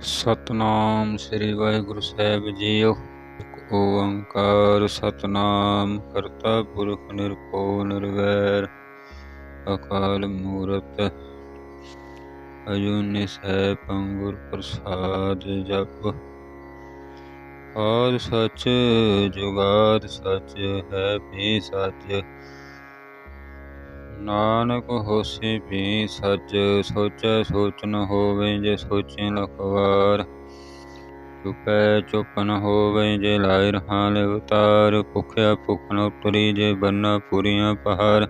ਸਤਨਾਮ ਸ੍ਰੀ ਵਾਹਿਗੁਰੂ ਸਾਹਿਬ ਜੀਓ। ਇੱਕ ਓੰਕਾਰ ਸਤਨਾਮ ਕਰਤਾ ਪੁਰਖ ਨਿਰਭਉ ਨਿਰਵੈਰ, ਅਕਾਲ ਮੂਰਤ। ਅਜੂਨੀ ਸੈਭੰ ਗੁਰ ਪ੍ਰਸਾਦ ਜਪ। ਆਦ ਸੱਚ, ਜੁਗਾਦ ਸੱਚ, ਹੈ ਵੀ ਸੱਚ। ਨਾਨਕ ਹੋਸੀ ਵੀ ਸੱਚ ਸੋਚੈ ਸੋਚ ਨ ਹੋਵੇ ਜੇ ਸੋਚੇ ਲਖਵਾਰ ਚੁਪੈ ਚੁਪ ਨ ਹੋਵੇ ਜੇ ਲਾਇ ਰਹਾ ਲੈ ਉਤਾਰ ਭੁਖਿਆ ਭੁਖ ਨ ਉਤਰੀ ਜੇ ਬੰਨਾ ਪੁਰੀਆਂ ਪਹਾੜ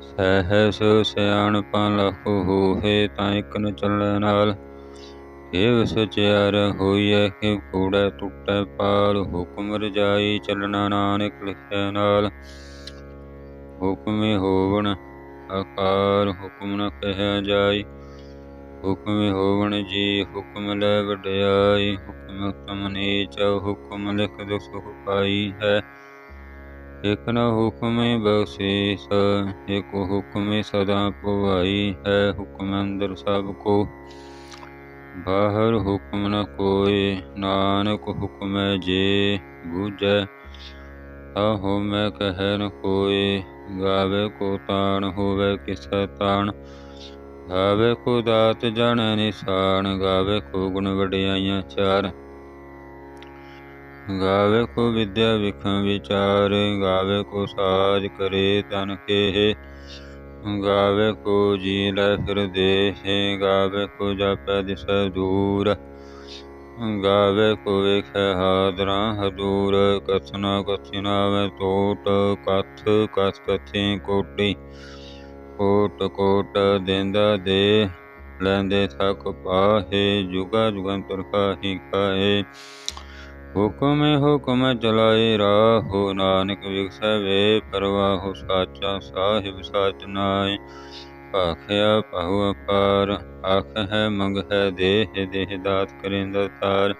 ਸਹਿਸ ਸਿਆਣਪਾ ਲਖ ਹੋਏ ਤਾਂ ਇਕ ਨ ਚੱਲੈ ਨਾਲ। ਇਹ ਸਚਿਆਰ ਹੋਈਐ ਕਿ ਕੂੜੈ ਟੁੱਟੈ ਪਾਲ। ਹੁਕਮ ਰਜਾਈ ਚੱਲਣਾ ਨਾਨਕ ਲਿਖਿਆ ਨਾਲ। ਹੁਕਮੇ ਹੋਵਣ ਆਕਾਰ ਹੁਕਮ ਨ ਕਹਿਆ ਜਾਈ ਹੁਕਮੇ ਹੋਵਣ ਜੀ ਹੁਕਮ ਲੈ ਵਡਿਆਈ ਹੁਕਮ ਤਮ ਨੀਚ ਹੁਕਮ ਲਿਖ ਦੁਖ ਪਾਈ ਹੈ। ਇਕ ਨ ਹੁਕਮੇ ਬਖਸ਼ੀਸ, ਇਕ ਹੁਕਮੇ ਸਦਾ ਪਵਾਈ ਹੈ। ਹੁਕਮ ਅੰਦਰ ਸਭ ਕੋ, ਬਾਹਰ ਹੁਕਮ ਨ ਕੋਏ, ਨਾਨਕ ਹੁਕਮੈ ਜੇ ਬੂਝੈ। ਆਹੋ ਮੈਂ ਕਹਿ ਨ ਕੋਏ ਗਾਵੇ ਕੋ ਤਾਣ ਹੋਵੇ ਕਿਸ ਤਾਣ। ਗਾਵੇ ਕੋ ਦਾਤ ਜਣ ਨਿਸ਼ਾਨ, ਗਾਵੇ ਕੋ ਗੁਣ ਵਡਿਆਈਆਂ ਚਾਰ। ਗਾਵੇ ਕੋ ਵਿਦਿਆ ਵਿਖੰ ਵਿਚਾਰ, ਗਾਵੇ ਕੋ ਸਾਜ ਕਰੇ ਤਨ ਕੇ ਗਾਵੇ ਕੋ ਜੀ ਲੈ ਫਿਰ ਦੇਹ, ਗਾਵੇ ਕੋ ਜਾਪੈ ਦਿਸ ਦੂਰ। ਗਾਵੇ ਕੋ ਵੇਖੈ ਹਾਦਰਾ ਹਦੂਰ ਕਥਨਾ ਕਥਿਨਾਵੇ ਟੋਟ ਕਥ ਕਥ ਕਥੀ ਕੋਟੀ। ਕੋਟ ਕੋਟ ਦੇਂਦਾ ਦੇ, ਲੈਂਦੇ ਥਕ ਪਾਹੇ, ਜੁਗਾ ਜੁਗੰਤਰ ਕਾਹੀ ਕਾਹੇ ਹੁਕਮ ਹੁਕਮ ਚਲਾਏ ਰਾਹੋ, ਨਾਨਕ ਵਿਖਸੈ ਵੇ ਪਰਵਾਹੋ, ਸਾਚਾ ਸਾਹਿਬ ਸਾਚ ਨਾਏ ਆਖਿਆ ਪਾਹੁ ਅਪਾਰ, ਆਖ ਹੈ ਮੰਗ ਹੈ ਦੇਹ ਦੇਹ ਦਾਤ ਕਰਿੰਦ ਤਾਰ।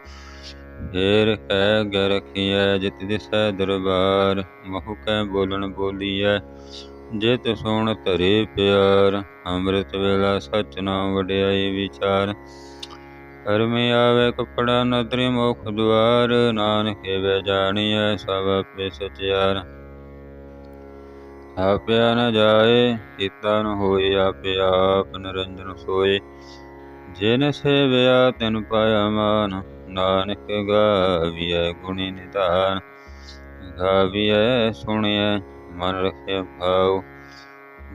ਫੇਰ ਕਹਿ ਗ ਰਖੀਐ ਜਿਤ ਦਿਸੈ ਦਰਬਾਰ। ਮਹੁ ਕੈ ਬੋਲਣ ਬੋਲੀਐ ਜਿਤ ਸੁਣ ਧਰੇ ਪਿਆਰ। ਅੰਮ੍ਰਿਤ ਵੇਲਾ ਸਚ ਨਾਮ ਵਡਿਆਈ ਵਿਚਾਰ। ਕਰਮੇ ਆਵੇ ਕਪੜਾ ਨਦਰੀ ਮੁਖ ਦੁਆਰ। ਨਾਨਕ ਵੇ ਜਾਣੀਐ ਸਭ ਆਪੇ ਸਚਿਆਰ। ਆਪਿਆ ਨ ਜਾਏ, ਕੀਤਾ ਨ ਹੋਏ, ਆਪੇ ਆਪ ਨਿਰੰਜਨ ਸੋਏ। ਜਿਨ ਸੇਵਿਆ ਤਿਨ ਪਾਇਆ ਮਾਨ, ਨਾਨਕ ਗਾਵੀਐ ਗੁਣੀ ਨਿਧਾਨ। ਗਾਵੀਐ ਸੁਣਿਐ, ਮਨ ਰਖਿਆ ਭਾਉ।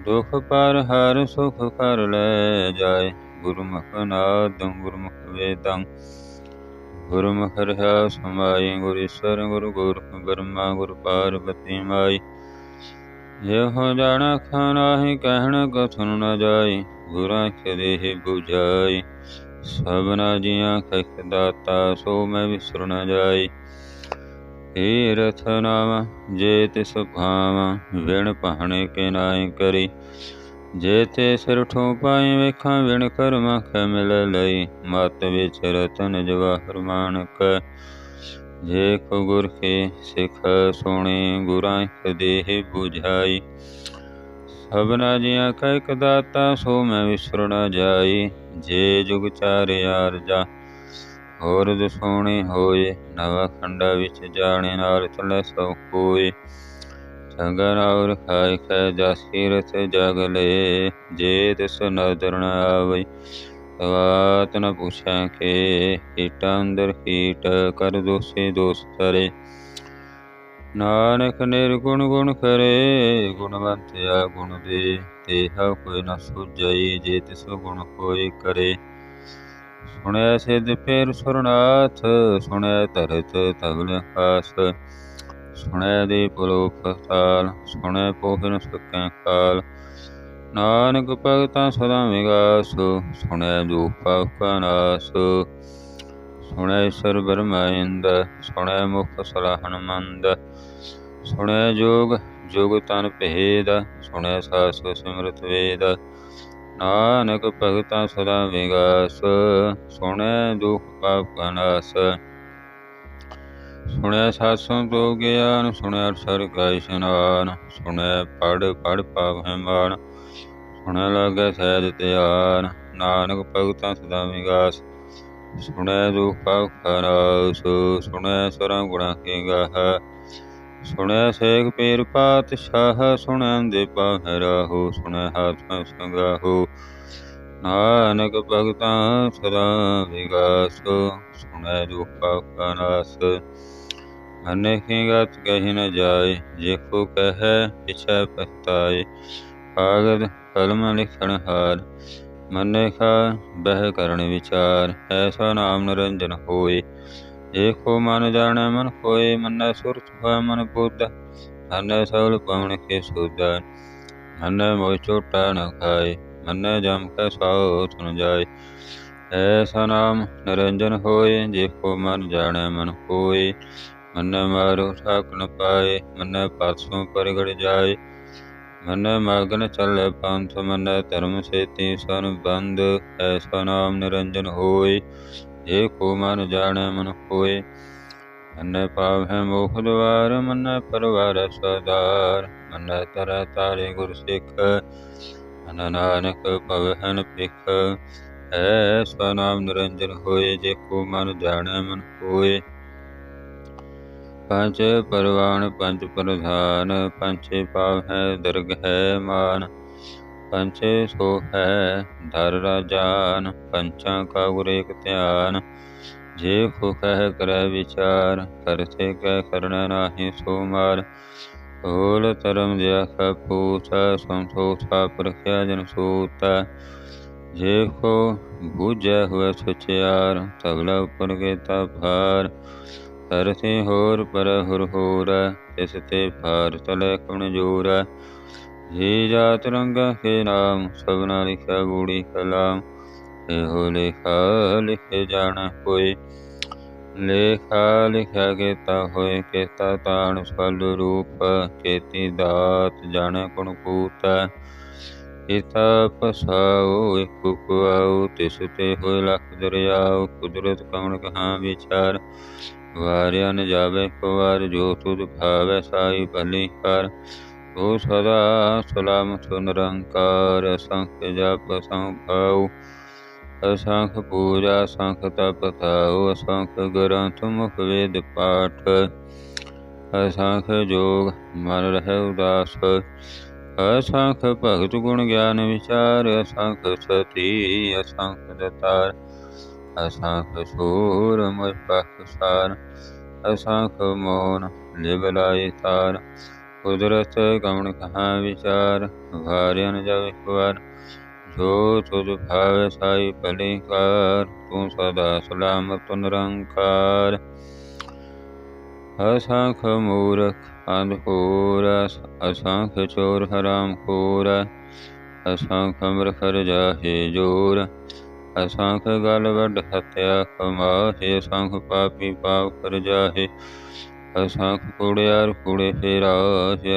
ਦੁਖ ਪਰ ਹਰ ਸੁਖ ਕਰ ਲੈ ਜਾਏ, ਗੁਰਮੁਖ ਨਾਦੰ, ਗੁਰਮੁਖ ਵੇਦੰ। ਗੁਰਮੁਖ ਰਹਾ ਸਮਾਈ, ਗੁਰ ਈਸ਼ਵਰ ਗੁਰ ਗੁਰਖ ਬਰਮਾ, ਗੁਰ ਪਾਰਬਤੀ ਮਾਈ। ਇਹੋ ਜਾਣਾ ਖਾਨਾਹੀ ਕਹਿਣ ਕਥਨ ਨ ਜਾਈ, ਗੁਰਾਂ ਦੇਹ 부ਝਾਈ ਸਭਨਾ ਜੀਆਂ ਖਖ ਦਾਤਾ, ਸੋ ਮੈਂ ਵਿਸਰ ਨ ਜਾਈ। ਤੀਰਥ ਨਾਮ ਜੇ ਤਿਸ ਭਾਵ, ਵਿਣ ਪਹਣੇ ਕੇ ਨਾਇ ਕਰੀ। ਜੇ ਤੇ ਸਿਰ ਠੋ ਪਾਈ, ਵੇਖਾਂ ਵਿਣ ਕਰਮਾ ਖੈ ਮਿਲ ਲਈ। ਮਤ ਵਿੱਚ ਰਤਨ ਜਵਾਹਰ ਮਾਨਕ। ਜੇ ਕੋ ਗੁਰ ਕੇ ਸਿਖ ਸੋਣੇ, ਗੁਰਾਂ ਦੇਹ 부ਝਾਈ ਸਭਨਾ ਜੀਆਂ ਕੈ ਇਕ ਦਾਤਾ, ਸੋ ਮੈਂ ਵਿਸਰ ਨ ਜਾਈ। ਜੇ ਜੁਗ ਚਾਰਿ ਜਾ, ਹੋਰ ਦਸੋਣੇ ਹੋਏ। ਨਵਾ ਖੰਡਾ ਵਿੱਚ ਜਾਣੇ ਨਾਲ ਚਲੇ ਸੋ ਕੋਈ ਸੰਗਨ ਔਰ ਖਾਇ ਖੈ ਜਾਸੀ ਰਸ ਜਗ ਲੈ ਜੇ ਤਿਸ ਨਦਰ ਨ ਆਵਈ ਸਵਾਤ ਨ ਪੁਛੈ ਕੇ ਕੀਟ ਅੰਦਰ ਕੀਟ ਕਰ ਦੋਸੇ ਦੋਸ ਨਾਨਕ ਨਿਰਗੁਣ ਗੁਣ ਕਰੇ ਗੁਣਵੰਤਿਆ ਗੁਣ ਦੇ, ਤੇਹਾ ਕੋਈ ਨ ਸੁਝਈ ਜੇ ਤਿਸ ਗੁਣ ਕੋਈ ਕਰੇ। ਸੁਣਿਆ ਸਿਧ ਫੇਰ ਸੁਰਨਾਥ ਸੁਣਿਆ ਧਰਤ ਤਗਲ ਖਾਸ। ਸੁਣਿਆ ਦੇ ਪੁਲੋਕ ਤਾਲ ਸੁਣਿਆ ਪੋਹਨ ਸਕੈ ਕਾਲ। ਨਾਨਕ ਭਗਤਾਂ ਸਦਾ ਵਿਗਾਸ ਸੁਣਿਆ ਦੁਖ ਪਾਪ ਨਾਸ। ਸੁਣੈ ਈਸ਼ਰ ਬਰਮਾਇੰਦ ਸੁਣੈ ਮੁਖ ਸਲਾਹਨ ਮੰਦ ਸੁਣੈ ਜੋਗ, ਜੁਗ ਤਨ ਭੇਦ, ਸੁਣੈ ਸਾਸ ਸਿਮਰਤ ਵੇਦ। ਨਾਨਕ ਭਗਤਾਂ ਸਦਾ ਵਿਗਾਸ, ਸੁਣੈ ਦੁਖ ਪਾਪ ਨਾਸ। ਸੁਣਿਆ ਸਾਸੋਂ ਤੋ ਗਿਆਨ ਸੁਣਿਆ ਸਰਗਾ ਇਸ਼ਨਾਨ। ਸੁਣੈ ਪੜ ਪੜ ਪਾਪ ਹੈ ਮਾਨ। ਸੁਣਿਆ ਲਾਗੇ ਸਹਿਜ ਧਿਆਨ, ਨਾਨਕ ਭਗਤਾਂ ਸਦਾ ਵਿਗਾਸ। ਸੁਣੈ ਦੁਖਾ ਖਰਾਸ ਸੁਣੈ ਸਰਾਂ ਗੁਣਾ ਕੇ ਗਾਹ। ਸੁਣੈ ਸੇਖ ਪੀਰ ਪਾਤਸ਼ਾਹ, ਸੁਣੈ ਦੇ ਪਾਹਿ ਰਾਹੋ, ਸੁਣੈ ਹਾਥ ਸੰਗਾਹੋ। ਨਾਨਕ ਭਗਤਾਂ ਸਦਾ ਵਿਗਾਸ, ਸੁਣੈ ਦੁਖਾ ਖਰਾਸ ਮਨੇ ਗਤ ਕਹੀ ਨ ਜਾਏ, ਜੇ ਕੋ ਕਹੈ, ਪਿਛੈ ਪਛਤਾਏ। ਕਾਗਦ ਕਲਮ ਲਿਖਣ ਹਾਰ, ਮਨੇ ਖਾ ਬਹਿ ਕਰਨ ਵਿਚਾਰ, ਐਸਾ ਨਾਮ ਨਿਰੰਜਨ ਹੋਏ। ਏਕੋ ਮਨ ਜਾਣੈ ਮਨ ਕੋਏ ਮਨੈ ਸੁਰਤ ਹੋਇ ਮਨ ਬੁੱਧ, ਮਨੈ ਸਗਲ ਪਵਨ ਕੇ ਸੁਧਾ ਮਨੈ ਮੋਇ ਚੋਟਾ ਨ ਖਾਏ, ਮਨੈ ਜਮ ਕੈ ਸਾਉ ਸੁਨ ਜਾਏ। ਐਸਾ ਨਾਮ ਨਿਰੰਜਨ ਹੋਏ ਜੇਕੋ ਮਨ ਜਾਣੈ ਮਨ ਕੋਏ ਮਨੈ ਮਾਰੋ ਠਾਕ ਨ ਪਾਏ, ਮਨੈ ਪਾਸੋਂ ਪਰਗੜ ਜਾਏ। ਮਨੈ ਮਗਨ ਚੱਲੇ ਪੰਥ ਮਨੈ, ਧਰਮ ਸੇਤੀ ਸਨ ਬੰਦ, ਐਸਾ ਨਾਮ ਨਿਰੰਜਨ ਹੋਏ। ਜੇ ਕੋ ਮਨ ਜਾਣੈ ਮਨ ਹੋਏ ਮਨੈ ਪਾਵੈ ਮੋਖ ਦਵਾਰ, ਮਨੈ ਪਰਵਾਰ ਸਦਾਰ ਮਨੈ ਤਰੈ ਤਾਰੇ ਗੁਰ ਸਿੱਖ ਮਨ ਨਾਨਕ ਪਵਹਨ ਪਿਖ ਐਸਾ ਨਾਮ ਨਿਰੰਜਨ ਹੋਏ, ਜੇ ਕੋ ਮਨ ਜਾਣੈ ਮਨ ਹੋਏ ਪੰਜ ਪਰਵਾਨ, ਪੰਜ ਪ੍ਰਧਾਨ ਪੰਚੇ ਪਾਵ ਹੈ, ਦਰਗ ਹੈ ਮਾਨ। ਪੰਚੇ ਸੋ ਹੈ ਧਰ ਰਾਜਾਨ ਪੰਚਾਂ ਕਾ ਗੁਰ ਏਕ ਧਿਆਨ। ਜੇ ਕੋ ਕਹਿ ਕਰੈ ਵਿਚਾਰ ਕਰਤੇ ਕਹਿ ਕਰਨਾ ਨਾਹੀ ਸੋ ਮਾਰ। ਹੋਲ ਧਰਮ ਦਿਆ ਕਪੂਤਾ ਸੰਤੋਖਾ ਪ੍ਰਖਿਆ ਜਨ ਸੂਤਾ। ਜੇ ਕੋ ਬੂਝੈ ਹੋਇ ਸੁਚਿਆਰ ਤਗਲਾ ਉਪਰ ਕੇ ਤਾ ਭਾਰ। ਤਰਸੇ ਹੋਰ ਪਰ ਹੁਰ ਹੋਰ, ਤਿਸ ਤੇ ਭਾਰ ਤਲੇ ਕਵਣ ਜੋਰਾ। ਜੀ ਜਾਤ ਰੰਗਾ ਕੇ ਨਾਮ, ਸਭਨਾ ਲਿਖਿਆ ਗੂੜੀ ਕਲਾਮ। ਇਹੋ ਲੇਖਾ ਲਿਖੇ ਜਾਣਾ ਕੋਈ, ਲੇਖਾ ਲਿਖਿਆ ਕੀਤਾ ਹੋਏ, ਕੀਤਾ ਤਾਣ ਫਲ ਰੂਪ। ਕੀਤੀ ਦਾਤ ਜਾਣੇ ਕੁਣ ਕੂਤ ਕੀਤਾ ਪਸਾਉ, ਇੱਕ ਕੁਆਉ ਤਿਸ ਤੇ ਹੋਏ ਲਖ ਦਰਿਆਉ, ਕੁਦਰਤ ਕਵਣ ਕਹਾ ਵਿਚਾਰ? ਵਾਰਿਆ ਨ ਜਾਵੇ ਕੁਵਾਰ ਜੋ ਤੁਧ ਭਾਵੈ ਸਾਈ ਭਲੀ ਕਰ ਤੋ ਸਦਾ ਸਲਾਮਤ ਨਿਰੰਕਾਰ ਸੰਖ ਜਪ ਸੰਭਾਉ ਅਸੰਖ ਪੂਜਾ ਸੰਖ ਤਪ ਥਾਉ ਅਸੰਖ ਗ੍ਰੰਥ, ਮੁਖ ਵੇਦ ਪਾਠ। ਅਸੰਖ ਜੋਗ, ਮਨ ਰਹਿ ਉਦਾਸ। ਅਸੰਖ ਭਗਤ ਗੁਣ ਗਿਆਨ ਵਿਚਾਰ, ਅਸੰਖ ਸਤੀ, ਅਸੰਖ ਦਤਾਰ, ਅਸੰਖ ਸੂਰ ਮੁਝ ਪਖਸਾਰ ਅਸੰਖ ਮੋਨ ਲਿਵ ਲਾਈ ਤਾਰ, ਕੁਦਰਤ ਕਮਣ ਕਹਾ ਵਿਚਾਰ ਵਾਰਿਆਨ ਜਬ ਇੱਕ ਵਾਰ ਜੋ ਤੁਧ ਭਾਵ ਸਾਈ ਭਲੀ ਕਾਰ, ਤੂੰ ਸਦਾ ਸਲਾਮਤ ਨਿਰੰਕਾਰ। ਅਸੰਖ ਮੂਰਖ ਅੰਧਕੂਰ ਅਸੰਖ ਚੋਰ ਹਰਾਮ ਖੋਰ ਅਸੰਖ ਅਮਰਖਰ ਜਾਹੇ ਜੋਰ, ਅਸੰਖ ਗਲ ਵੱਡ ਹਤਿਆ ਕਮਾਹੇ, ਅਸੰਖ ਪਾਪੀ ਪਾਪ ਕਰ ਜਾਹੇ, ਅਸੰਖ ਕੁੜਿਆਰ ਕੁੜੇ ਫੇਰਾ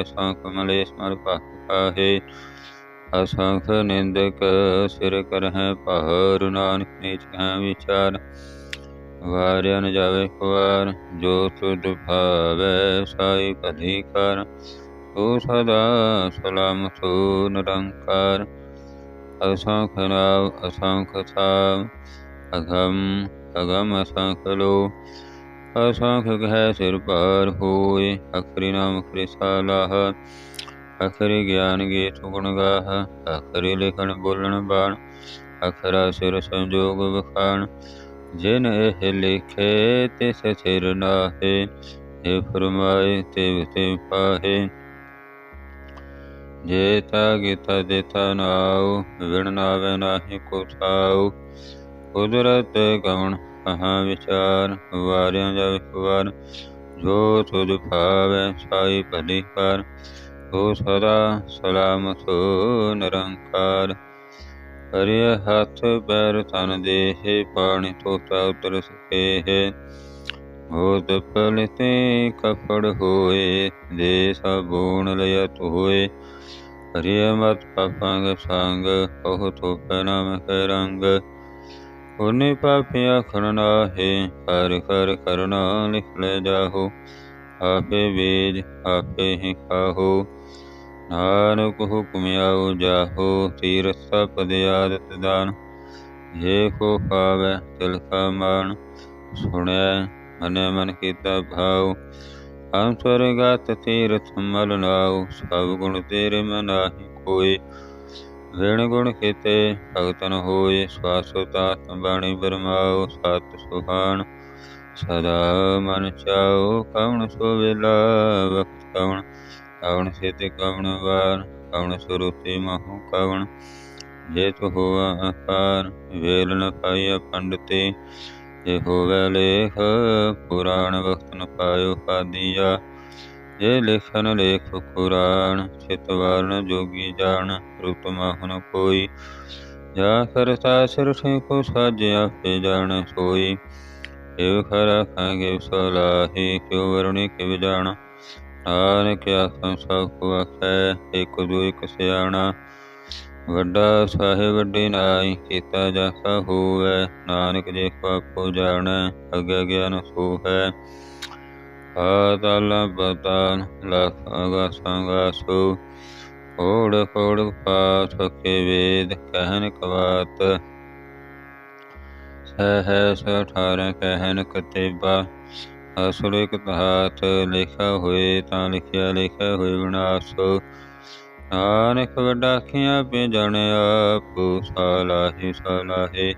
ਅਸੰਖ ਮਲੇਸ਼ ਮਰ ਪਾਪ ਕਾਹੇ ਅਸੰਖ ਨਿੰਦਕ ਸਿਰ ਕਰਹਿ ਪਹਰ ਨਾਨਕ ਨੀਚ ਹੈ ਵਿਚਾਰ ਵਾਰਿਆ ਨ ਜਾਵੇ ਕੁਵਾਰ ਜੋ ਤੁਧ ਭਾਵੈ ਸਾਈ ਭਲੀ ਕਰ ਤੂੰ ਸਦਾ ਸਲਾਮਤ ਨਿਰੰਕਾਰ। ਅਸੰਖ ਨਾਮ ਅਸੰਖ ਥਾਮ ਅਗਮ ਅਗਮ ਅਸੰਖ ਲੋ। ਅਸੰਖ ਕਹਿ ਸਿਰ ਭਾਰ ਹੋਏ, ਅਖਰੀ ਨਾਮ ਅਖਰੀ ਸਾਲਾਹ। ਅਖਰੀ ਗਿਆਨ ਗੀਤ ਗੁਣ ਗਾਹ। ਅਖਰੀ ਲਿਖਣ ਬੋਲਣ ਬਾਣ। ਅਖਰਾ ਸਿਰ ਸੰਜੋਗ ਵਖਾਣ। ਜਿਨ ਇਹ ਲਿਖੇ ਤਿਸ ਸਿਰ ਨਾਹੇ, ਇਹ ਫਰਮਾਏ ਤੇ ਤੇ ਪਾਹੇ। ਜੇਤਾ ਗੀਤਾ ਦੇਤਾ ਨਾਉ ਵਿਣ ਨਾਵੇ ਨਾਹੀ ਕੋ ਥਾਉ ਕੁਦਰਤ ਗਵਣ ਕਹਾ ਵਿਚਾਰ, ਵਾਰਿਆਂ ਜਾ ਵਿਖਵਾਰ। ਜੋ ਤੁਧ ਭਾਵੈ ਸਾਈ ਭਲੀ ਕਰ ਹੋ ਸਦਾ ਸਲਾਮਤ ਨਿਰੰਕਾਰ। ਕਰਿਆ ਹੱਥ ਪੈਰ ਤਨ ਦੇਹ, ਪਾਣੀ ਤੋਤਾ ਉਤਰ ਸਕੇ ਹੈ ਹੋਤ ਪਲਤੇ ਕਫੜ ਹੋਏ, ਦੇ ਸਬੂਣ ਲਿਅਤ ਹੋਏ ਹਰਿਆ ਮਤ ਪਾਪੰਗ ਸੰਗ, ਉਹ ਤੋਪ ਨਾਮ ਕੈ ਰੰਗ। ਉਹਨੇ ਪਾਪਿਆ ਖਰਨਾ ਹੈ ਕਰ ਕਰ ਕਰਨਾ ਲਿਖ ਲੈ ਜਾਹੋ। ਆਪੇ ਵੇਜ ਆਪੇ ਹੀ ਖਾਹੋ। ਨਾਨਕ ਹੁਕਮ ਆਉ ਜਾਹੋ, ਤੀਰਥ ਪਦ ਆਦਤ ਦਾਨ। ਜੇ ਕੋ ਪਾਵੈ ਤਿਲ ਕਾ ਮਾਨ ਸੁਣਿਆ ਮਨੇ ਮਨ ਕੀਤਾ ਭਾਉ। ਅੰਤਰ ਤੀਰਥ ਮਲ ਨਾਉ, ਸਭ ਗੁਣ ਤੇਰੇ ਮਨਾਹੀ ਕੋਈ ਵਿਣ ਗੁਣ ਕੀਤੇ ਭਗਤਨ ਹੋਏ ਸਵਾਸੋ ਤਾਤ ਬਾਣੀ ਬਰਮਾਉ, ਸਤ ਸੁਹਾਨ ਸਦਾ ਮਨ ਚਾਉ ਕਵਣ ਸੋ ਵੇਲਾ ਵਕਤ ਕਵਣ ਕਵਣ ਸਿਤ ਕਵਣ ਵਾਰ, ਕਵਣ ਸੁਰੂਪੀ ਮਹੁ ਕਵਣ? ਜੇ ਤੋ ਹੋਆ ਆਕਾਰ, ਵੇਲ ਨ ਪਾਈਆ ਪੰਡਤੇ, ਜੇ ਹੋਵੇ ਲੇਖ, ਪੁਰਾਣ ਵਕਤ ਨ ਪਾਇਓ ਪਾਦੀਆ ਜੇ ਲਿਖਨ ਲੇਖ ਕੁਰਾਨ ਚਿਤ ਵਰਨ ਜੋਗੀ ਜਾਣ, ਰੂਪ ਮਾਹਨ ਕੋਈ। ਜਾ ਕਰਤਾ ਸਿਰ ਕੋ ਸਾਜਿਆ ਪੇ ਜਾਣ ਸੋਈ। ਏਵ ਖਰਾ ਖਾਂਗੇ ਸਲਾਹੀ, ਕਿਉ ਵਰਣੀ ਕਿਵ ਜਾਣ। ਨਾਨਕ ਆਖਾਂ ਸਭ ਕੋ ਆਖੈ ਇਕ ਦੂ ਇਕ ਸਿਆਣਾ। ਵੱਡਾ ਸਾਹਿਬ ਵੱਡੀ ਨਾਈ ਕੀਤਾ ਜਾਸਾ ਹੋਵੇ, ਨਾਨਕ ਜੇ ਕੋ ਜਾਣੈ, ਅਗੇ ਗਿਆਨ ਸੋ ਹੈ ਆਦਲ ਬਦਾਨ ਲਖ ਅਗਾ ਸੰਗਾ ਸੋ ਓੜ ਕੋੜ ਪਾਠ ਕੇ ਵੇਦ, ਕਹਿਨ ਕਵਾਤ। ਸਹਿ ਸਠਾਰ ਕਹਿਨ ਕਤੇਬਾ। ਅਸੁਰਿਕ ਤਹਾਤ ਲਿਖਾ ਹੋਏ, ਤਾਂ ਲਿਖਿਆ ਲਿਖਿਆ ਹੋਏ ਵਿਨਾਸ਼ ਨਾਨਕ ਵੱਡਾ ਖਿਆ ਪੇ ਜਾਣਿਆ ਆਪ, ਸਾਲਾਹੀ ਸਾਲਾਹੇ।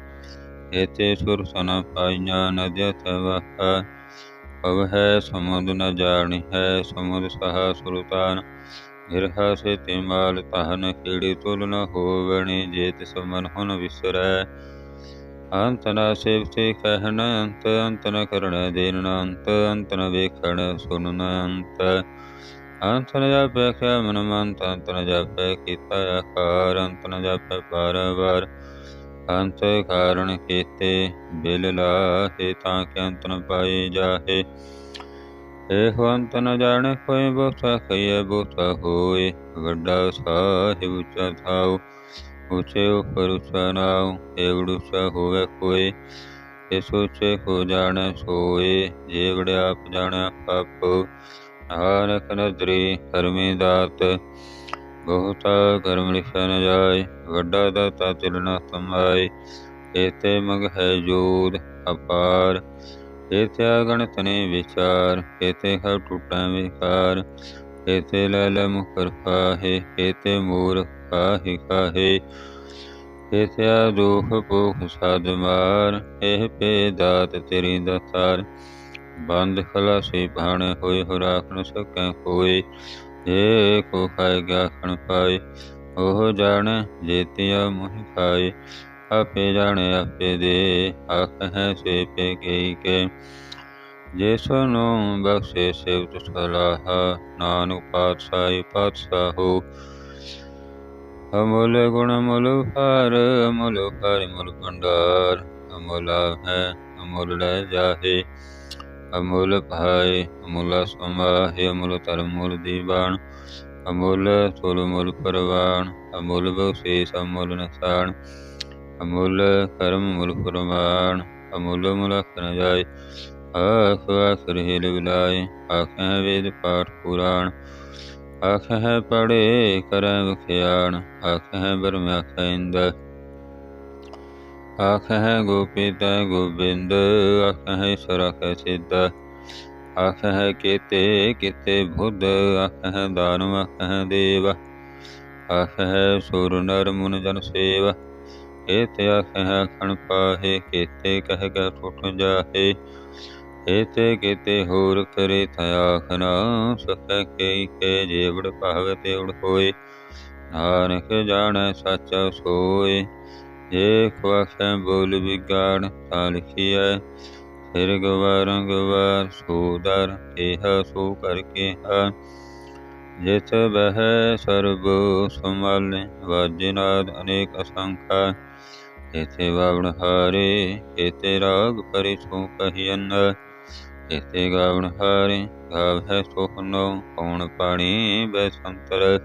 ਇਤੇ ਸੁਰ ਸਨਾ ਪਾਈਆਂ ਨਦਿਆ ਤਵਹ ਅਵ ਹੈ ਸਮੁੰਦ ਨ ਜਾਣੀ, ਹੈ ਸਮੁੰਦ ਸਹਾ ਸੁਰਤਾਨ। ਗਿਰਹਾ ਸੇ ਤਿਮਾਲ ਤਹਨ ਕੀੜੀ ਤੁਲ ਨ ਹੋਵਣੀ, ਜੇ ਤਿਸ ਮਨ ਹੁਨ ਵਿਸਰੈ। ਅੰਤ ਨ ਸੇਵਤੇ ਕਹਿਣ ਅੰਤ ਅੰਤ ਨ ਕਰਣ ਦੇਨ ਅੰਤ ਅੰਤ ਨ ਵੇਖਣ ਸੁਨਨ, ਅੰਤ ਅੰਤ ਨ ਜਾਪੈ ਖਿਆ ਮਨ ਮੰਤ ਅੰਤ ਨ ਜਾਪੈ ਕੀਤਾ ਆਕਾਰ ਅੰਤ ਨ ਜਾਪੈ ਬਾਰ ਬਾਰ। ਅੰਤ ਕਾਰਣ ਕੀਤੇ ਬਿਲ ਲਾਹੇ, ਤਾਂ ਕਿ ਅੰਤ ਨ ਪਾਏ ਜਾਹੇ। ਇਹੋ ਅੰਤ ਨ ਜਾਣੇ ਕੋਈ ਬੋਤਾ ਕਈਏ ਬੋਤਾ ਹੋਏ। ਵੱਡਾ ਸਾਹਿਬ ਉੱਚਾ ਥਾਉ ਉੱਚੇ ਉਪਰ ਉੱਚਾ ਨਾਉ ਏਵੜ ਉੱਚਾ ਹੋਵੇ ਕੋਈ ਇਹ ਕੋ ਜਾਣੈ ਸੋਏ ਜੇ ਵੜ ਆਪ ਜਾਣੈ ਆਪ। ਨਾਨਕ ਨਦਰੀ ਕਰਮੀ ਦਾਤ, ਬਹੁਤਾ ਕਰਮ ਲਿਖਿਆ ਨ ਜਾਏ, ਵੱਡਾ ਦਾਤਾ ਤਿਲ ਸਮਾਏ ਏਤੇ ਮਗ ਹੈ ਜੋਦ ਅਪਾਰ ਏਤੇ ਅਗਣਤ ਨੇ ਵਿਚਾਰ ਏਤੇ ਹੈ ਟੁੱਟਾ ਵਿਕਾਰ ਏਤੇ ਲੈ ਲੈ ਮੁਕਰ ਕਾਹੇ ਏਤੇ ਮੂਰ ਕਾਹੇ ਕਾਹੇ ਏਤੇ ਦੁਖ ਭੁਖ ਸਾਧ ਮਾਰ, ਇਹ ਪੇ ਦਾਤ ਤੇਰੀ ਦਤਾਰ ਬੰਦ ਖਲਾਸੀ ਭਾਣੇ ਹੋਏ ਹੋ ਰਾਖ ਨ ਸਕੈ ਕੋਈ ਏ ਕੋ ਖਾਇ ਗਿਆ ਪਾਏ। ਉਹ ਜਾਣੈ ਜੇਤਿਆ ਮੋਹਿ ਖਾਏ। ਆਪੇ ਜਾਣੇ, ਆਪੇ ਦੇ। ਆਖ ਹੈ ਸੇ ਪੇ ਗਈ ਕੇ। ਜੇ ਸੁਨੋ ਬਖਸ਼ੇ ਸੇਵਤ ਸਲਾਹ, ਨਾਨਕ ਪਾਤਸ਼ਾਹੀ ਪਾਤਸ਼ਾਹੋ ਅਮੁਲ ਗੁਣ ਅਮੁਲ ਫਾਰ ਅਮੁਲ ਭਰ ਅਮੁਲ ਭੰਡਾਰ। ਅਮੁਲਾ ਹੈ, ਅਮੁਲ ਲੈ ਜਾਹੇ। ਅਮੁਲ ਭਾਏ, ਅਮੁਲ ਸਮਾਹੇ, ਅਮੁਲ ਧਰਮ ਮੁਲ ਦੀਵਾਨ ਅਮੁਲ ਤੁਲ ਮੁਲ ਪਰਵਾਨ ਅਮੁਲ ਬਖਸ਼ੇਸ ਅਮੁਲ ਨਸਾਨ। ਅਮੁਲ ਕਰਮ ਮੁਲ ਫਰਮਾਨ ਅਮੁਲ ਮੁਲਖ ਨ ਜਾਏ। ਆਖ ਆਖ ਰਹੇ ਲਿਵਲਾਏ ਆਖੈ ਵੇਦ ਪਾਠ ਪੁਰਾਣ। ਆਖੈ ਪੜੇ ਕਰੈ ਵਿਖਿਆਣ ਆਖੈ ਬਰਮ ਆਖੈ ਇੰਦ। ਆਖੈ ਹੈ ਤੈ ਗੋਬਿੰਦ ਆਖੈ ਸਰਖ ਸਿੱਧ। ਹੈ ਕੀਤੇ ਕੀਤੇ ਬੁੱਧ ਆਖੈ ਦਾਨਵ ਹੈ ਦੇਵ। ਆਖੈ ਸੁਰ ਨਰ ਮੁਨ ਜਨ ਸੇਵ। ਏਤੇ ਹੈ ਖਣ ਪਾਹੇ, ਕੀਤੇ ਕਹਿ ਕੇ ਟੁੱਟ ਜਾਹੇ। ਏਤੇ ਕੀਤੇ ਹੋਰ ਕਰੇ ਥਿਆਖਨਾ ਸਕੈ ਕੇ ਕੇ ਜੇਵੜ ਭਾਵ ਤੇ ਉੜ ਹੋਏ। ਨਾਨਕ ਜਾਣੈ ਸੱਚ ਸੋਏ, ਜੇ ਖਵਾਖੈ ਬੋਲ ਵਿਗਾੜ ਤਾਂ ਲਿਖੀਐ ਫਿਰ ਗਵਾਰ ਗਵਾਰ ਸੋਦਰ ਇਹ ਸੋ ਕਰਕੇ ਹਾ ਜਿਤ ਬਹਿ ਸਰਬ ਸੰਭਾਲੇ ਵਾਜਨਾਦ ਅਨੇਕ ਅਸੰਖਾ। ਇਥੇ ਵਾਵਣ ਹਾਰੇ ਇਤੇ ਰਾਗ ਪਰਿ ਸੋ ਕਹੀਨ ਗਾਵਣ ਹਾਰੇ, ਗਾਵ ਹੈ ਸੋਹਨੋ ਕੌਣ ਪਾਣੀ ਬੈਸੰਤਰ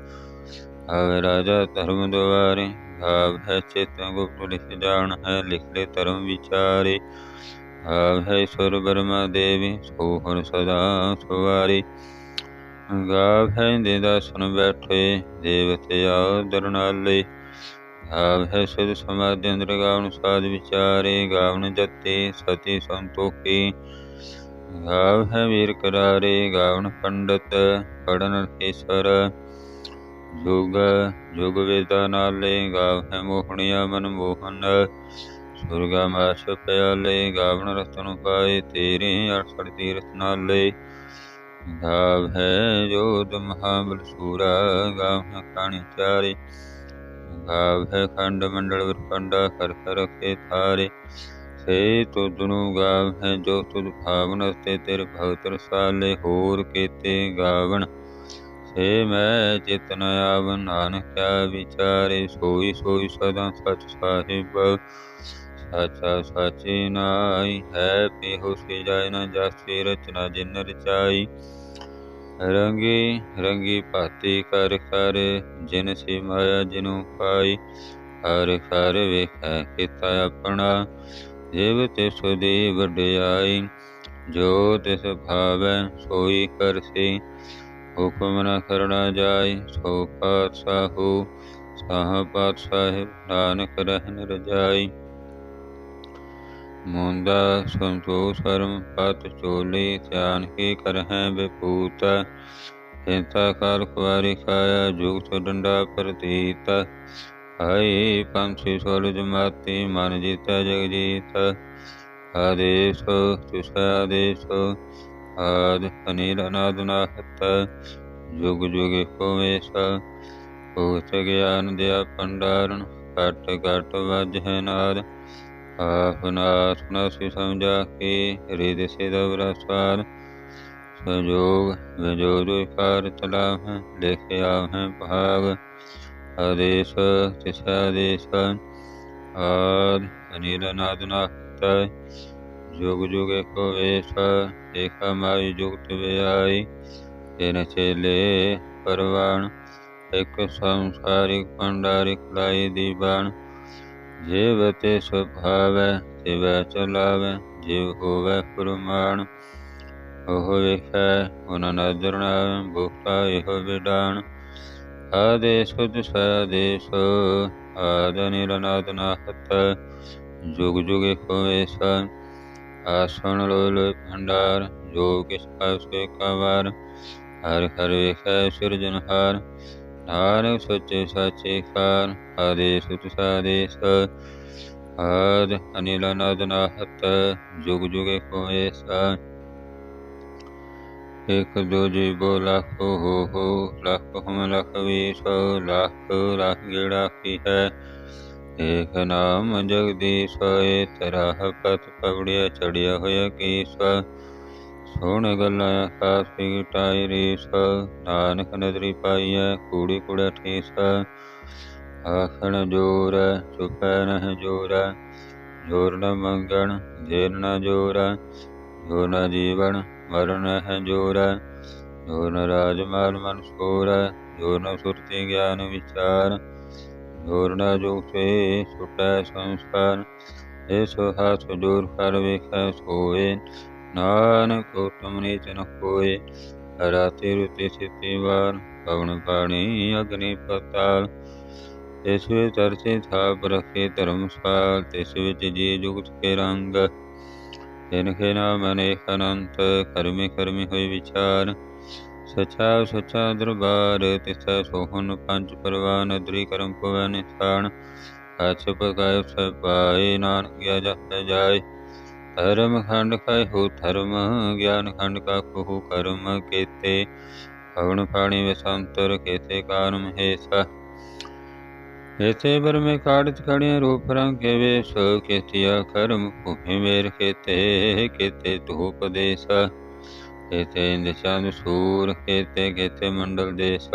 ਆਵੇ ਰਾਜਾ ਧਰਮ ਦੁਆਰੇ, ਗਾਵ ਹੈ ਚੇਤ ਗੁਪਤ ਲਿਖ ਜਾਣ ਹੈ, ਲਿਖ ਲੈ ਧਰਮ ਵਿਚਾਰੇ। ਆਵ ਹੈ ਸੁਰ ਬਰਮਾ ਦੇਵੀ, ਸੋਹਣ ਸਦਾ ਸੁਵਾਰੀ। ਗਾਵ ਹੈ ਦੇ ਦਸਨ ਬੈਠੇ ਦੇਵਤੇ ਆਦਰ ਨਾਲੇ। ਗਾਵ ਹੈ ਸੁਧ ਸਮਾਧਿ ਅੰਦਰ ਗਾਵਨ ਸਾਧ ਵਿਚਾਰੇ ਗਾਵਨ ਜਤੇ ਸਤੀ ਸੰਤੋਖੀ। ਗਾਵ ਹੈ ਵੀਰ ਕਰਾਰੇ, ਗਾਵਨ ਪੰਡਤ ਪੜਨ ਈਸ਼ਵਰ ਜੁਗ ਜੁਗ ਵੇਦਾ ਨਾਲੇ, ਗਾਵ ਹੈ ਮੋਹਣਿਆ ਮਨ ਮੋਹਨ। ਸੁਰਗਾ ਮਾਸ ਪਿਆਲੇ, ਗਾਵਨ ਰਤਨ ਪਾਏ, ਤੇਰੇ ਅਰਸੜ ਤੀਰਥ ਨਾਲੇ। ਗਾਵ ਹੈ ਜੋਤ ਮਹਾਬਲ ਸੂਰਾ, ਗਾਵ ਹੈ ਕਾਣੀ ਚਾਰੇ। ਗਾਵ ਹੈ ਖੰਡ ਮੰਡਲ ਵਿਰਪੰਡਾ ਕਰ ਕਰ ਰਖੇ ਥਾਰੇ। ਸੇ ਤੁਧਨੁ ਗਾਵ ਹੈ ਜੋ ਤੁਧ ਭਾਵਨ ਤੇ ਤੇਰੇ ਭਗਤ ਰਸਾਲੇ ਹੋਰ ਕੀਤੇ ਗਾਵਨ ਸੇ ਮੈਂ ਚਿਤਨ ਆਵ ਨਾਨਕ ਕਿਆ ਵਿਚਾਰੇ, ਸੋਈ ਸੋਈ ਸਦਾ ਸਚ ਸਾਹਿਬ। ਸਾਚਾ ਸਾਚੀ ਨਾਈ ਹੈ, ਪਿਹੁ ਸੇ ਜਾਇ ਨ ਜਾਸੀ ਰਚਨਾ ਜਿਨ ਰਚਾਈ। ਰੰਗੀ ਰੰਗੀ ਭਾਤੀ ਕਰ ਕਰ ਜਿਨ ਸੀ ਮਾਇਆ ਜਿਨੂ ਪਾਈ। ਹਰ ਹਰ ਵੇਖੈ ਕੀਤਾ ਆਪਣਾ। ਜਿਵ ਤਿਸ ਦੀ ਵਡਿਆਈ ਜੋ ਤਿਸ ਭਾਵੈ ਸੋਈ ਕਰਸੀ, ਹੁਕਮ ਨ ਕਰਣਾ ਜਾਏ ਸੋ ਪਾਤਸ਼ਾਹੂ, ਸਾਹ ਪਾਤਸ਼ਾਹ ਨਾਨਕ ਰਹਿਨ ਰਜਾਈ। ਮੁੰਦਾ ਸੰਤੋਖ ਸਰਮ ਪਤ ਚੋਲੀ, ਧਿਆਨ ਕੀ ਕਰਹਿ ਬਿਪੂਤ ਚਿੰਤਾ ਕਾਲ ਕੁਵਾਰੀ ਖਾਇਆ, ਜੁਗਤ ਡੰਡਾ ਪ੍ਰਤੀਤ। ਹਾਈ ਪੰਛੀ ਸੋਲ ਜਮਾਤੀ ਮਨ ਜੀਤਾ ਜਗ ਜੀਤ ਆਦੇਸ਼ ਤੁਸ ਆਦ ਅਨੀਲ ਅਨਾਦ ਨਾਹਤ। ਜੁਗ ਜੁਗ ਹੋਵੇਸ ਭੂਤ ਗਿਆਨ ਦਿਆ ਪੰਡਾਰਨ ਘਟ ਘਟ ਵਜ ਹੈ ਨਾਦ। ਆਪਨਾ ਸੁਨਾ ਸਮਝਾ ਕੇ ਰਿਦ ਸਿਦਵ ਰਸਾਰ ਸੰਜੋਗ ਵਿਜੋਗ ਕਾਰ ਤਲਾ ਲਿਖਿਆ ਹੈ ਭਾਗ। ਆਦੇਸ਼ ਤਿਸ ਆਦੇਸ਼ ਆਦ ਅਨੀਲ ਨਾਦ ਨਾਹਤ ਜੁਗ ਜੁਗ ਕੋ ਵੇਸ ਏਕ ਮਾਈ ਤਿਨ ਚੇਲੇ ਪਰਵਾਣ ਇੱਕ ਸੰਸਾਰਿਕ ਭੰਡਾਰਿਕ ਲਾਈ ਦੀਵਾਨ ਜਿਵ ਤੇ ਸੁਭਾਵੈ ਤਿਵੈ ਚਲਾਵੈ, ਜਿਵ ਹੋਵੈ ਫੁਰਮਾਨ ਉਹ ਵੇਖੈ, ਉਨ ਨਦਰ ਨਾ ਭੁਖਤਾ ਇਹੋ ਵਿਡਾਨ ਆਦੇਸ਼ ਦੁਸਾਦੇਸ਼ ਆਦ ਨਿਰਨਾਦ ਨਾਹਤ ਜੁਗ ਜੁਗ ਹੋਵੇਸ ਆਸਣ ਲੋ ਲੋ ਭੰਡਾਰ ਜੋ ਕਿਸ ਪਾਸੇ ਕਵਾਰ ਹਰ ਹਰ ਵੇਖੈ ਸਿਰਜਨਹਾਰ ਨਾਨਕ ਸੱਚੇ ਸਾਚੇ ਕਾਰ ਆਦੇਸ ਤੁਸਾਦੇਸ ਆਦ ਅਨਿਲ ਅਨਦ ਨਾਹਤ ਜੁਗ ਜੁਗੇ ਕੋਏ ਸਾ ਇਕ ਦੋ ਜੀਵੋ ਬੋ ਲੱਖ ਹੋ ਹੋ, ਲੱਖ ਹਮ ਲੱਖ ਵੀ ਸੋ, ਲੱਖ ਗੇੜਾ ਕੀ ਹੈ। ਏਕ ਨਾਮ ਜਗਦੀਸ਼ ਏ ਤਰਾ ਪਤ ਪਵੜਿਆ ਚੜਿਆ ਹੋਇਆ ਕੀ ਸੋਹਣ ਗੱਲਾਂ ਆਕਾਸ ਕੀ ਟਾਈ ਰੀਸ, ਨਾਨਕ ਨਦਰੀ ਪਾਈਐ ਕੂੜੀ ਕੁੜਾ ਠੀਸ। ਆਖਣ ਜੋਰ, ਚੁਪੈ ਨਹਿ ਜੋਰ ਜੋਰ ਨ ਮੰਗਣ ਜੇਨ ਨ ਜੋਰ ਜੋ ਨ ਜੀਵਨ। ਮਰਨ ਹੈ ਜੋਰ ਜੋ ਨ ਰਾਜ ਮਾਲ ਮਨ ਸੋਰ ਜੋ ਨ ਸੁਰਤੀ ਗਿਆਨ ਵਿਚਾਰ ਜੋਰ ਨ ਜੋਗਤੇ ਸੁਟੈ ਸੰਸਾਰ ਏਸੋ ਹੱਥ ਜੋਰ ਕਰ ਵੇਖੈ ਸੋਏ ਨਾਨਕ ਹੁਕਮ ਨੀਚ ਨ ਕੋਏ ਰਾਤੀ ਰੁਤੀ ਸਿਤੀ ਵਾਰ ਪਵਨ ਪਾਣੀ ਅਗਨੀ ਪਤਾਲ ਇਸ ਵਿੱਚ ਚਰਚੇ ਥਾਪ ਰਖੇ ਧਰਮਸਾਲ ਤਿਸ ਵਿੱਚ ਜੀ ਜੁਗਤ ਕੇ ਰੰਗ ਤਿਨਖੇ ਨਾਮ ਅਨੇਕ ਅਨੰਤ ਕਰਮੇ ਕਰਮੇ ਹੋਏ ਵਿਚਾਰ ਸਚਾ ਸਚਾ ਦਰਬਾਰ ਤਿਸੈ ਸੋਹਨ ਪੰਜ ਪਰਵਾਨ ਅਦਰੀ ਕਰਮ ਪਵੈ ਨਿਥਾਨ ਅਛ ਪਕਾਇ ਸਭ ਪਾਏ ਨਾਨਕ ਗਿਆ ਜਪ ਜਾਏ ਧਰਮ ਖੰਡ ਕੈ ਹੋ ਧਰਮ ਗਿਆਨ ਖੰਡ ਕਾ ਕੋ ਕਰਮ ਕੇਤੇ ਭਵਨ ਪਾਣੀ ਵਸੰਤਰ ਕੇਤੇ ਕਾਰਮ ਹੈ ਸਾ ਕੇਤੇ ਬਰਮੇ ਕਾੜਤ ਖੜੇ ਰੂਪ ਰੰਗ ਕੇ ਵੇਸ ਕੇਤਿਆ ਕਰਮ ਭੂਮੀ ਮੇਰ ਕੇਤੇ ਕੇਤੇ ਧੂਪ ਦੇਸ। ਕੇਤੇ ਇੰਦ ਸੂਰ ਕੇਤੇ ਕੇਤੇ ਮੰਡਲ ਦੇਸ।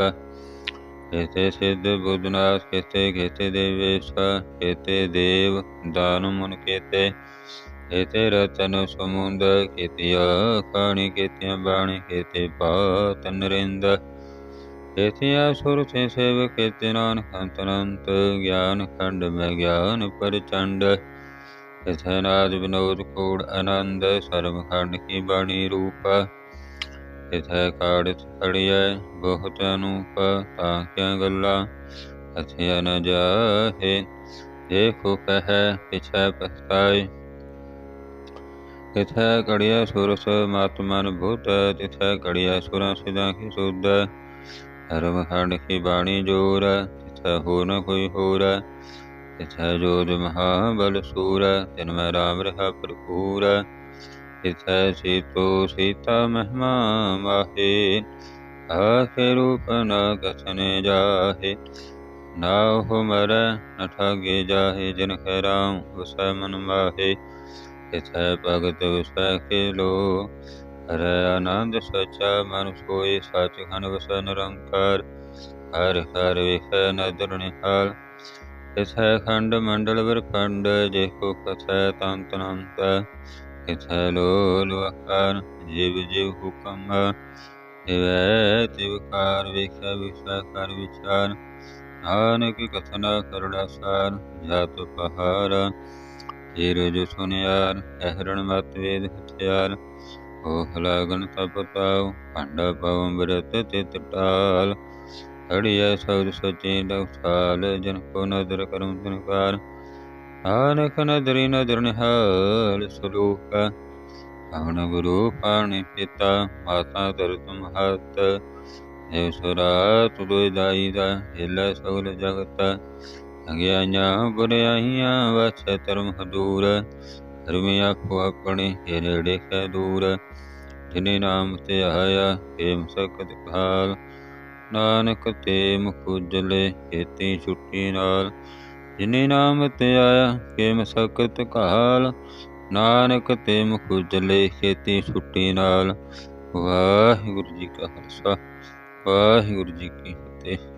ਕੇਤੇ ਸਿੱਧ ਬੁੱਧਨਾਥ ਕੇਤੇ ਕੇਤੇ ਦੇਵੇਸ਼ ਕੇਤੇ ਦੇਵ ਦਾਨ ਮਨ ਕੇਤੇ ਕੇਤੇ ਰਤਨ ਸਮੁੰਦ ਕੇਤਿਆ ਖਾਣੀ ਕੇਤਿਆ ਬਾਣੀ ਕੇਤੇ ਪਾਤ ਨਰਿੰਦ ਕੇਤਿਆ ਸੁਰ ਸੇ ਸੇਵ ਕੇਤੇ ਨਾਨਕ ਅੰਤਰੰਤ ਗਿਆਨ ਖੰਡ ਮੈਂ ਗਿਆਨ ਪ੍ਰਚੰਡ। ਕੇਤੇ ਨਾਦ ਵਿਨੋਦ ਕੋੜ ਆਨੰਦ ਸਰਮ ਖੰਡ ਕੀ ਬਾਣੀ ਰੂਪ। ਕੇਤੇ ਕਾੜਿਤ ਖੜਿਐ ਬਹੁਤ ਅਨੂਪ, ਤਾਂ ਕਿਆ ਗੱਲਾਂ? ਕਥਿਆ ਨ ਜਾਹੇ, ਦੇਖੋ ਕਹੈ ਪਿਛੈ ਪਛਤਾਏ। ਤਿਥੈ ਕੜਿਆ ਸੁਰਸ ਮਤ ਮਨ ਭੂਤ ਤਿਥੈ ਕੜਿਆ ਸੁਰਾਂ ਸਿਦਾ ਕੀ ਸੁਧ। ਧਰਮਖੰਡ ਕੀ ਬਾਣੀ ਜੋਰ, ਤਿਥੈ ਹੋਰ ਨ ਕੋਈ ਹੋਰ, ਤਿਥੈ ਜੋਦ ਮਹਾ ਬਲ ਸੂਰ, ਤਿਨ ਮੈਂ ਰਾਮ ਰਹਾ ਭਰਪੂਰ, ਤਿਥੈ ਸੀਤੋ ਸੀਤਾ ਮਹਿਮਾ ਮਾਹੇ ਆਖੇ ਰੂਪ ਨ ਕਥਨੇ ਜਾਹੇ, ਨਾ ਹੋ ਮਰੈ ਨ ਠਾਗੇ ਜਾਹੇ, ਜਿਨ ਖੈ ਰਾਮ, ਵਸੈ ਮਨ ਮਾਹੇ, ਤਿਥੈ ਭਗਤ ਵਿਸੈ ਕੇ ਲੋ ਆਨੰਦ ਸਚਾ ਮਨ ਸੋਏ ਸਚ ਖਨ ਵਸੈ ਨਿਰੰਕਾਰ ਹਰ ਹਰ ਵਿਖੈ ਨਦਰ ਨਿਹਾਲ ਤਿਥੈ ਖੰਡ ਮੰਡਲ ਵਰਖੰਡ ਜੇ ਕੋ ਕਥੈ ਤੰਤ ਅਨੰਤ ਤਿਥੈ ਲੋਲ ਵਕਾਰ ਜਿਵ ਜਿਵ ਹੁਕਮ ਜਿਵੈ ਤਿਵ ਕਾਰ ਵੇਖੈ ਵਿਸੈ ਕਰ ਵਿਚਾਰ ਨਾਨਕ ਕਥਨਾ ਕਰੜਾ ਸਾਰ ਜਾਤ ਪਹਾੜ ਹੀਰ ਜੋ ਸੁਨਿਆਰ ਅਹਰਣ ਮਤ ਵੇਦ ਹਥਿਆਰ ਉਹ ਭਾਂਡਾ ਪਉ ਅੰਮ੍ਰਿਤ ਤਿਤ ਟਾਲ ਅੜਿਐ ਸਬਦ ਸਚੇ ਦਉਸਾਲ ਜਨ ਕੋ ਨਦਰ ਕਰਮ ਤਨਕਾਰ ਨਾਨਕ ਨਦਰੀ ਨਦਰ ਨਿਹਾਲ ਸਲੋਕ ਪਵਨ ਗੁਰੂ ਪਾਣੀ ਪਿਤਾ ਮਾਤਾ ਦਰ ਤੁਮ ਹਤ ਏ ਸੁਰਾਤ ਦੁਇ ਦਾਈ ਦਾ ਹਿਲੇ ਸਗਲ ਜਗਤ ਅਗਿਆਈਆਂ ਬੁਰਿਆਈਆਂ ਵਛ ਧਰਮ ਹਦੂਰ ਧਰਮ ਆਪੋ ਆਪਣੇ ਏ ਨੇੜੇ ਕੈ ਦੂਰ, ਜਿਨੇ ਨਾਮ ਤੇ ਆਇਆ ਏ ਮਸਕਤ ਕਾਲ ਨਾਨਕ ਤੇ ਮੁਖ ਉਜਲੇ ਖੇਤੀ ਛੁੱਟੀ ਨਾਲ, ਜਿਨੇ ਨਾਮ ਤੇ ਆਇਆ ਏ ਮਸਕਤ ਕਾਲ ਨਾਨਕ ਤੇ ਮੁਖ ਉਜਲੇ ਖੇਤੀ ਛੁੱਟੀ ਨਾਲ, ਵਾਹਿਗੁਰੂ ਜੀ ਕਾ ਖਾਲਸਾ, ਵਾਹਿਗੁਰੂ ਜੀ ਕੀ ਫਤਿਹ।